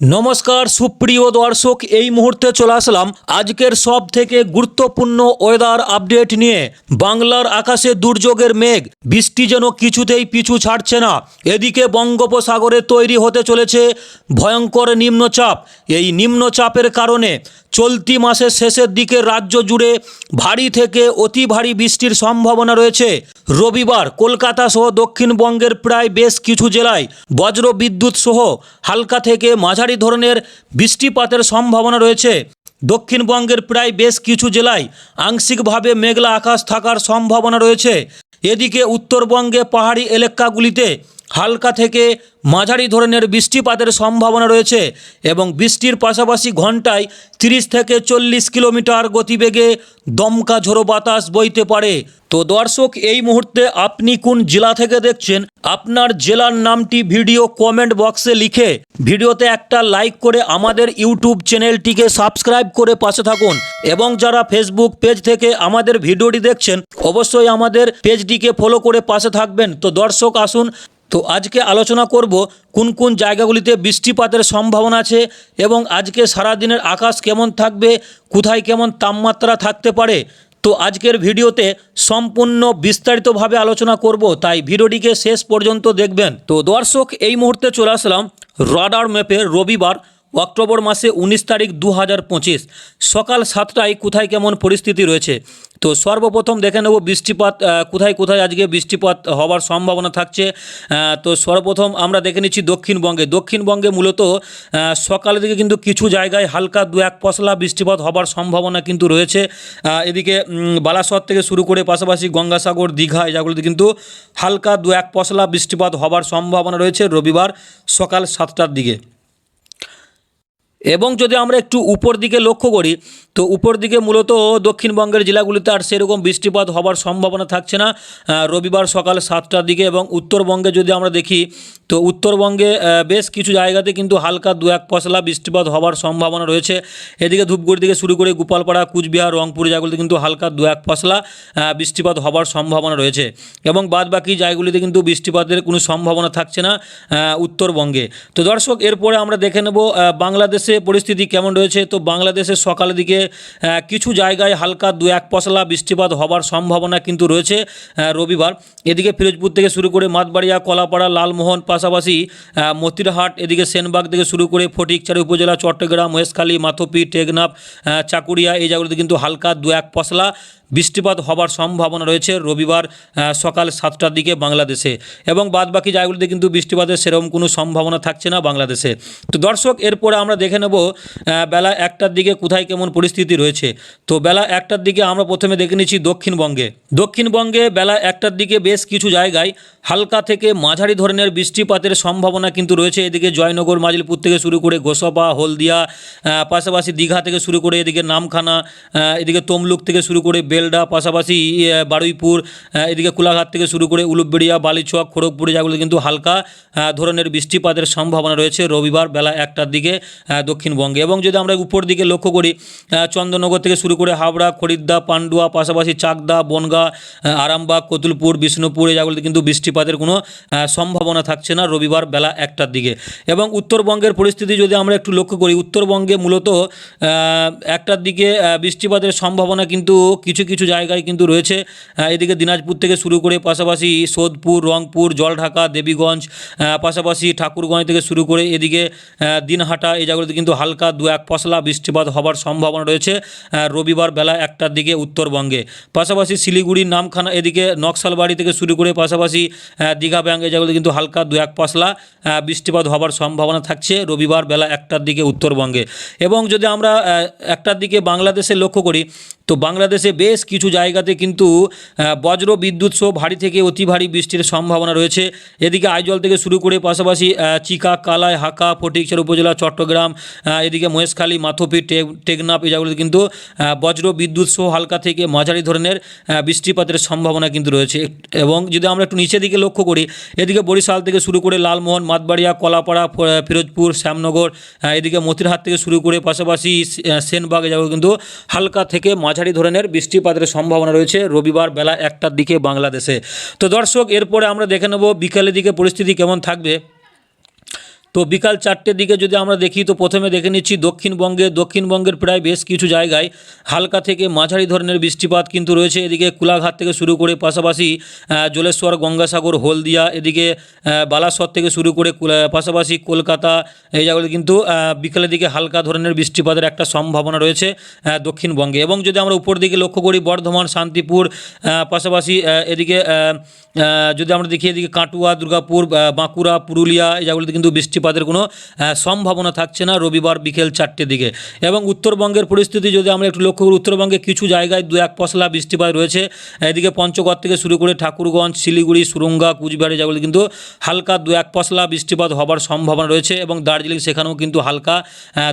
নমস্কার, সুপ্রিয় দর্শক, এই মুহূর্তে চলে আসলাম আজকের সব থেকে গুরুত্বপূর্ণ ওয়েদার আপডেট নিয়ে। বাংলার আকাশে দুর্যোগের মেঘ, বৃষ্টি যেন কিছুতেই পিছু ছাড়ছে না। এদিকে বঙ্গোপসাগরে তৈরি হতে চলেছে ভয়ঙ্কর নিম্নচাপ। এই নিম্নচাপের কারণে চলতি মাসের শেষের দিকে রাজ্য জুড়ে ভারী থেকে অতি ভারী বৃষ্টির সম্ভাবনা রয়েছে। রবিবার কলকাতা সহ দক্ষিণবঙ্গের প্রায় বেশ কিছু জেলায় বজ্র বিদ্যুৎ সহ হালকা থেকে মাঝারি ধরনের বৃষ্টিপাতের সম্ভাবনা রয়েছে। দক্ষিণবঙ্গের প্রায় বেশ কিছু জেলায় আংশিকভাবে মেঘলা আকাশ থাকার সম্ভাবনা রয়েছে। এদিকে উত্তরবঙ্গে পাহাড়ি এলাকাগুলিতে হালকা থেকে মাঝারি ধরনের বৃষ্টিপাতের সম্ভাবনা রয়েছে এবং বৃষ্টির পাশাপাশি ঘন্টায় তিরিশ থেকে চল্লিশ কিলোমিটার গতিবেগে দমকা ঝোড়ো বাতাস বইতে পারে। তো দর্শক, এই মুহূর্তে আপনি কোন জেলা থেকে দেখছেন? আপনার জেলার নামটি ভিডিও কমেন্ট বক্সে লিখে ভিডিওতে একটা লাইক করে আমাদের ইউটিউব চ্যানেলটিকে সাবস্ক্রাইব করে পাশে থাকুন এবং যারা ফেসবুক পেজ থেকে আমাদের ভিডিওটি দেখছেন, অবশ্যই আমাদের পেজটিকে ফলো করে পাশে থাকবেন। তো দর্শক, আসুন তো আজকে আলোচনা করব কোন কোন জায়গাগুলিতে বৃষ্টিপাতের সম্ভাবনা আছে এবং আজকে সারাদিনের আকাশ কেমন থাকবে, কোথায় কেমন তাপমাত্রা থাকতে পারে। তো আজকের ভিডিওতে সম্পূর্ণ বিস্তারিতভাবে আলোচনা করব, তাই ভিডিওটিকে শেষ পর্যন্ত দেখবেন। তো দর্শক, এই মুহূর্তে চলে আসলাম রাডার ম্যাপে রবিবার, অক্টোবর মাসে উনিশ তারিখ দু হাজার পঁচিশ। সকাল সাতটায় কোথায় কেমন পরিস্থিতি রয়েছে? তো সর্বপ্রথম দেখে নেব বৃষ্টিপাত কোথায় কোথায় আজকে বৃষ্টিপাত হওয়ার সম্ভাবনা থাকছে। তো সর্বপ্রথম আমরা দেখে নিচ্ছি দক্ষিণবঙ্গে। দক্ষিণবঙ্গে মূলত সকালের দিকে কিন্তু কিছু জায়গায় হালকা দু এক পশলা বৃষ্টিপাত হবার সম্ভাবনা কিন্তু রয়েছে। এদিকে বালাসর থেকে শুরু করে পাশাপাশি গঙ্গাসাগর, দীঘা এই কিন্তু হালকা দু এক পশলা বৃষ্টিপাত হবার সম্ভাবনা রয়েছে রবিবার সকাল সাতটার দিকে। এবং যদি আমরা একটু উপর দিকে লক্ষ্য করি তো উপর দিকে মূলত দক্ষিণবঙ্গের জেলাগুলিতে আর সেরকম বৃষ্টিপাত হবার সম্ভাবনা থাকছে না। রবিবার সকাল সাতটার দিকে এবং উত্তরবঙ্গে যদি আমরা দেখি তো উত্তরবঙ্গে বেশ কিছু জায়গাতে কিন্তু হালকা দু এক পশলা বৃষ্টিপাত হবার সম্ভাবনা রয়েছে। এদিকে ধূপগুড়ি থেকে শুরু করে গোপালপাড়া কুচবিহার রংপুর জায়গাগুলিতে কিন্তু হালকা দু এক পশলা বৃষ্টিপাত হবার সম্ভাবনা রয়েছে এবং বাদ বাকি জায়গাগুলিতে কিন্তু বৃষ্টিপাতের কোনো সম্ভাবনা থাকছে না উত্তরবঙ্গে। তো দর্শক এরপরে আমরা দেখে নেব আহ, বাংলাদেশে পরিস্থিতি কেমন রয়েছে? তো বাংলাদেশের সকালের দিকে কিছু জায়গায় হালকা দু এক পশলা বৃষ্টিপাত হবার সম্ভাবনা কিন্তু রয়েছে রবিবার। এদিকে ফিরোজপুর থেকে শুরু করে মাতবাড়িয়া, কলাপাড়া, লালমোহন, পাশাপাশি মতিরহাট, এদিকে সেনবাগ থেকে শুরু করে ফটিকচারি উপজেলা, চট্টগ্রাম, মহেশখালী, মাথপি, টেকনাফ চাকুরিয়া, এই জায়গাগুলোতে কিন্তু হালকা দু এক পশলা বৃষ্টিপাত হবার সম্ভাবনা রয়েছে রবিবার সকাল সাতটার দিকে বাংলাদেশে। এবং বাদবাকি জায়গাগুলিতে কিন্তু বৃষ্টিপাতের সেরকম কোনো সম্ভাবনা থাকছে না বাংলাদেশে। তো দর্শক, এরপরে আমরা দেখে নেব বেলা একটার দিকে কোথায় কেমন পরিস্থিতি রয়েছে। তো বেলা একটার দিকে আমরা প্রথমে দেখে নিচ্ছি দক্ষিণবঙ্গে। দক্ষিণবঙ্গে বেলা একটার দিকে বেশ কিছু জায়গায় হালকা থেকে মাঝারি ধরনের বৃষ্টিপাতের সম্ভাবনা কিন্তু রয়েছে। এদিকে জয়নগর, মাজিলপুর থেকে শুরু করে গোসপা, হলদিয়া পাশাপাশি দীঘা থেকে শুরু করে এদিকে নামখানা এদিকে তমলুক থেকে শুরু করে বেলডা পাশাপাশি বারুইপুর এদিকে কোলাঘাট থেকে শুরু করে উলুবেড়িয়া বালিচক খড়গপুর জায়গাগুলো কিন্তু হালকা ধরনের বৃষ্টিপাতের সম্ভাবনা রয়েছে রবিবার বেলা একটার দিকে দক্ষিণবঙ্গে। এবং যদি আমরা উপর দিকে লক্ষ্য করি আহ, চন্দননগর থেকে শুরু করে হাবড়া খরিদ্দা পান্ডুয়া পাশাপাশি চাকদা বনগা আরামবাগ কতুলপুর বিষ্ণুপুর এই কিন্তু বৃষ্টিপাতের কোনো সম্ভাবনা থাকছে না রবিবার বেলা একটার দিকে। এবং উত্তরবঙ্গের পরিস্থিতি যদি আমরা একটু লক্ষ্য করি উত্তরবঙ্গে মূলত একটার দিকে বৃষ্টিপাতের সম্ভাবনা কিন্তু কিছু কিছু জায়গায় কিন্তু রয়েছে। এদিকে দিনাজপুর থেকে শুরু করে পাশাপাশি সোদপুর, রংপুর, জলঢাকা, দেবীগঞ্জ পাশাপাশি ঠাকুরগঞ্জ থেকে শুরু করে এদিকে দিনহাটা এই জায়গাগুলোতে কিন্তু হালকা দু এক পশলা বৃষ্টিপাত হবার সম্ভাবনা রয়েছে রবিবার বেলা একটার দিকে উত্তরবঙ্গে। পাশাপাশি শিলিগুড়ির নামখানা এদিকে নকশালবাড়ি থেকে শুরু করে পাশাপাশি দীঘা ব্যাঙ্ক এই জায়গাগুলোতে কিন্তু হালকা দু এক পশলা বৃষ্টিপাত হবার সম্ভাবনা থাকছে রবিবার বেলা একটার দিকে উত্তরবঙ্গে। এবং যদি আমরা একটার দিকে বাংলাদেশে লক্ষ্য করি, তো বাংলাদেশে বেশ কিছু জায়গাতে কিন্তু বজ্র বিদ্যুৎ সহ ভারী থেকে অতি ভারী বৃষ্টির সম্ভাবনা রয়েছে। এদিকে আইজল থেকে শুরু করে পাশাপাশি চিকা, কালাই, হাকা ফটিকচার উপজেলা, চট্টগ্রাম এদিকে মহেশখালী, মাথপি টে- টেকনাফ এই জায়গাগুলোতে কিন্তু বজ্র বিদ্যুৎ সহ হালকা থেকে মাঝারি ধরনের বৃষ্টিপাতের সম্ভাবনা কিন্তু রয়েছে। এবং যদি আমরা একটু নিচের দিকে লক্ষ্য করি, এদিকে বরিশাল থেকে শুরু করে লালমোহন, মাতবাড়িয়া, কলাপাড়া ফিরোজপুর, শ্যামনগর এদিকে মতিরহাট থেকে শুরু করে পাশাপাশি সেনবাগ, এই জায়গাগুলো কিন্তু হালকা থেকে মাঝারি ধরনের বৃষ্টিপাতের সম্ভাবনা রয়েছে রবিবার বেলা একটার দিকে বাংলাদেশে। তো দর্শক, এরপরে আমরা দেখে নেব বিকালের দিকে পরিস্থিতি কেমন থাকবে। তো বিকাল চারটের দিকে যদি আমরা দেখি, তো প্রথমে দেখে নিচ্ছি দক্ষিণবঙ্গে, দক্ষিণবঙ্গের প্রায় বেশ কিছু জায়গায় হালকা থেকে মাঝারি ধরনের বৃষ্টিপাত কিন্তু রয়েছে। এদিকে কুলাঘাট থেকে শুরু করে পাশাপাশি জলেশ্বর, গঙ্গাসাগর, হলদিয়া, এদিকে বালাসর থেকে শুরু করে পাশাপাশি কলকাতা, এই জায়গাগুলো কিন্তু বিকালের দিকে হালকা ধরনের বৃষ্টিপাতের একটা সম্ভাবনা রয়েছে দক্ষিণবঙ্গে। এবং যদি আমরা উপর দিকে লক্ষ্য করি, বর্ধমান, শান্তিপুর পাশাপাশি এদিকে যদি আমরা দেখি, এদিকে কাটুয়া, দুর্গাপুর বাঁকুড়া, পুরুলিয়া, এই জায়গাগুলোতে কিন্তু বৃষ্টিপাতের কোনো সম্ভাবনা থাকছে না রবিবার বিকেল চারটের দিকে। এবং উত্তরবঙ্গের পরিস্থিতি যদি আমরা একটু লক্ষ্য করি, উত্তরবঙ্গে কিছু জায়গায় দু এক পশলা বৃষ্টিপাত রয়েছে। এদিকে পঞ্চগড় থেকে শুরু করে ঠাকুরগঞ্জ, শিলিগুড়ি, সুরঙ্গা, কুচবিহার জায়গাগুলো কিন্তু হালকা দু এক পশলা বৃষ্টিপাত হবার সম্ভাবনা রয়েছে এবং দার্জিলিং সেখানেও কিন্তু হালকা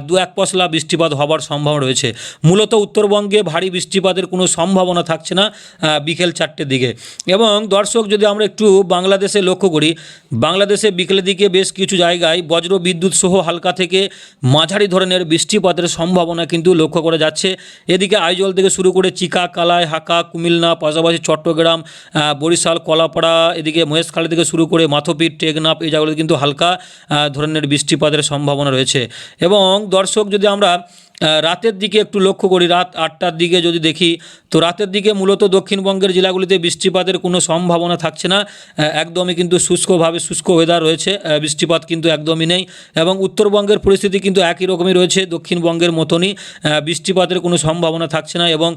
দু এক পশলা বৃষ্টিপাত হবার সম্ভাবনা রয়েছে। মূলত উত্তরবঙ্গে ভারী বৃষ্টিপাতের কোনো সম্ভাবনা থাকছে না বিকেল চারটের দিকে। এবং দর্শক যদি আমরা একটু বাংলাদেশে লক্ষ্য করি, বাংলাদেশে বিকেলের দিকে বেশ কিছু জায়গায় বজ্র বিদ্যুৎ সহ হালকা থেকে মাঝারি ধরনের বৃষ্টিপাতের সম্ভাবনা কিন্তু লক্ষ্য করা যাচ্ছে। এদিকে আইজল থেকে শুরু করে চিকা, কালাই, হাকা, কুমিল্লা, পাশাপাশি চট্টগ্রাম বরিশাল, কলাপাড়া, এদিকে মহেশখালী থেকে শুরু করে মাথপিট টেকনাপ এই জায়গাগুলোতে কিন্তু হালকা ধরনের বৃষ্টিপাতের সম্ভাবনা রয়েছে। এবং দর্শক যদি আমরা রাতের দিকে একটু লক্ষ্য করি, রাত আটটার দিকে যদি দেখি, তো রাতের দিকে মূলত দক্ষিণবঙ্গের জেলাগুলিতে বৃষ্টিপাতের কোনো সম্ভাবনা থাকছে না। একদমই কিন্তু শুষ্কভাবে শুষ্ক ওয়েদার রয়েছে বৃষ্টিপাত কিন্তু একদমই নেই এবং উত্তরবঙ্গের পরিস্থিতি কিন্তু একই রকমই রয়েছে, দক্ষিণবঙ্গের মতনই বৃষ্টিপাতের কোনো সম্ভাবনা থাকছে না এবং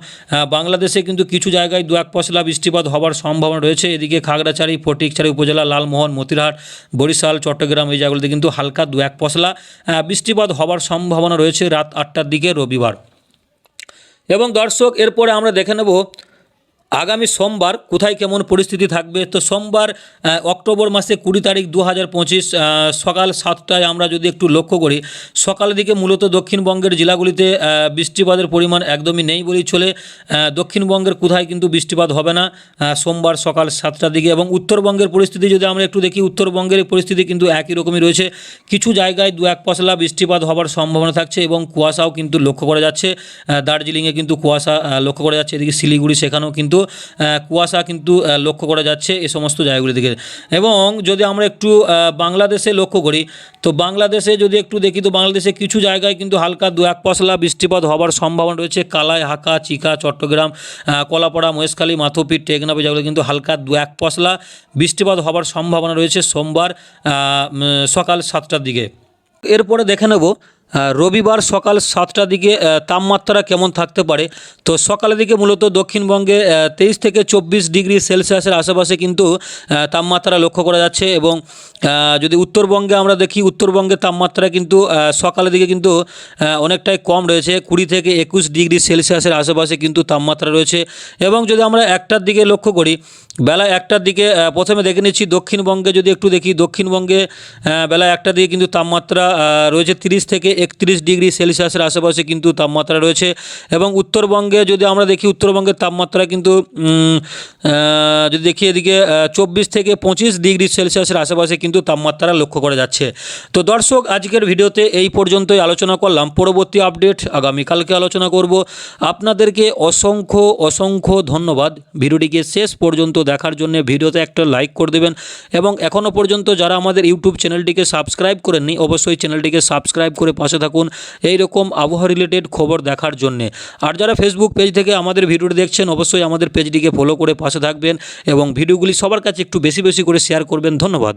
বাংলাদেশে কিন্তু কিছু জায়গায় দু এক পশলা বৃষ্টিপাত হওয়ার সম্ভাবনা রয়েছে। এদিকে খাগড়াছড়ি, ফটিকছড়ি উপজেলা, লালমোহন, মতিরহাট, বরিশাল, চট্টগ্রাম এই জায়গাগুলিতে কিন্তু হালকা দু এক পশলা বৃষ্টিপাত হওয়ার সম্ভাবনা রয়েছে। রাত আটটার দিকে রবিবার। এবং দর্শক এরপরে আমরা দেখে নেব আগামী সোমবার কোথায় কেমন পরিস্থিতি থাকবে? তো সোমবার অক্টোবর মাসে কুড়ি তারিখ দু হাজার পঁচিশ সকাল সাতটায় আমরা যদি একটু লক্ষ্য করি, সকালের দিকে মূলত দক্ষিণবঙ্গের জেলাগুলিতে বৃষ্টিপাতের পরিমাণ একদমই নেই বলেই চলে। দক্ষিণবঙ্গের কোথায় কিন্তু বৃষ্টিপাত হবে না সোমবার সকাল সাতটার দিকে এবং উত্তরবঙ্গের পরিস্থিতি যদি আমরা একটু দেখি, উত্তরবঙ্গের পরিস্থিতি কিন্তু একই রকমই রয়েছে। কিছু জায়গায় দু এক পশলা বৃষ্টিপাত হওয়ার সম্ভাবনা থাকছে এবং কুয়াশাও কিন্তু লক্ষ্য করা যাচ্ছে। দার্জিলিংয়ে কিন্তু কুয়াশা লক্ষ্য করা যাচ্ছে। এদিকে শিলিগুড়ি, সেখানেও কিন্তু আহ, কুয়াশা কিন্তু লক্ষ্য করা যাচ্ছে এই সমস্ত জায়গাগুলি থেকে এবং যদি আমরা একটু বাংলাদেশে লক্ষ্য করি তো বাংলাদেশে যদি একটু দেখি তো বাংলাদেশে কিছু জায়গায় কিন্তু হালকা দু এক পশলা বৃষ্টিপাত হওয়ার সম্ভাবনা রয়েছে। কালাই হাকা চিকা চট্টগ্রাম কলাপাড়া মহেশখালী মাথুপিট টেকনাফ যেগুলো কিন্তু হালকা দু এক পশলা বৃষ্টিপাত হওয়ার সম্ভাবনা রয়েছে সোমবার সকাল সাতটার দিকে। এরপরে দেখে নেব রবিবার সকাল সাতটার দিকে তাপমাত্রা কেমন থাকতে পারে? তো সকালের দিকে মূলত দক্ষিণবঙ্গে তেইশ থেকে চব্বিশ ডিগ্রি সেলসিয়াসের আশেপাশে কিন্তু তাপমাত্রা লক্ষ্য করা যাচ্ছে এবং যদি উত্তরবঙ্গে আমরা দেখি, উত্তরবঙ্গের তাপমাত্রা কিন্তু সকালের দিকে কিন্তু অনেকটাই কম রয়েছে। কুড়ি থেকে একুশ ডিগ্রি সেলসিয়াসের আশেপাশে কিন্তু তাপমাত্রা রয়েছে এবং যদি আমরা একটার দিকে লক্ষ্য করি, বেলা একটার দিকে প্রথমে দেখে নিচ্ছি দক্ষিণবঙ্গে যদি একটু দেখি, দক্ষিণবঙ্গে বেলা একটার দিকে কিন্তু তাপমাত্রা রয়েছে তিরিশ থেকে একত্রিশ ডিগ্রি সেলসিয়াসের আশেপাশে কিন্তু তাপমাত্রা রয়েছে এবং উত্তরবঙ্গে যদি আমরা দেখি, উত্তরবঙ্গের তাপমাত্রা কিন্তু যদি দেখি এদিকে চব্বিশ থেকে পঁচিশ ডিগ্রি সেলসিয়াসের আশেপাশে কিন্তু তাপমাত্রা লক্ষ্য করা যাচ্ছে। তো দর্শক, আজকের ভিডিওতে এই পর্যন্তই আলোচনা করলাম। পরবর্তী আপডেট আগামীকালকে আলোচনা করব। আপনাদেরকে অসংখ্য অসংখ্য ধন্যবাদ। ভিডিওটিকে শেষ পর্যন্ত দেখার জন্য ভিডিওতে একটা লাইক করে দেবেন এবং এখনও পর্যন্ত যারা আমাদের ইউটিউব চ্যানেলটিকে সাবস্ক্রাইব করেননি, অবশ্যই চ্যানেলটিকে সাবস্ক্রাইব করে পাশে থাকুন। এই রকম আবহাওয়া রিলেটেড খবর দেখার জন্যে। আর যারা ফেসবুক পেজ থেকে আমাদের ভিডিওটি দেখছেন, অবশ্যই আমাদের পেজটিকে ফলো করে পাশে থাকবেন এবং ভিডিওগুলি সবার কাছে একটু বেশি বেশি করে শেয়ার করবেন। ধন্যবাদ।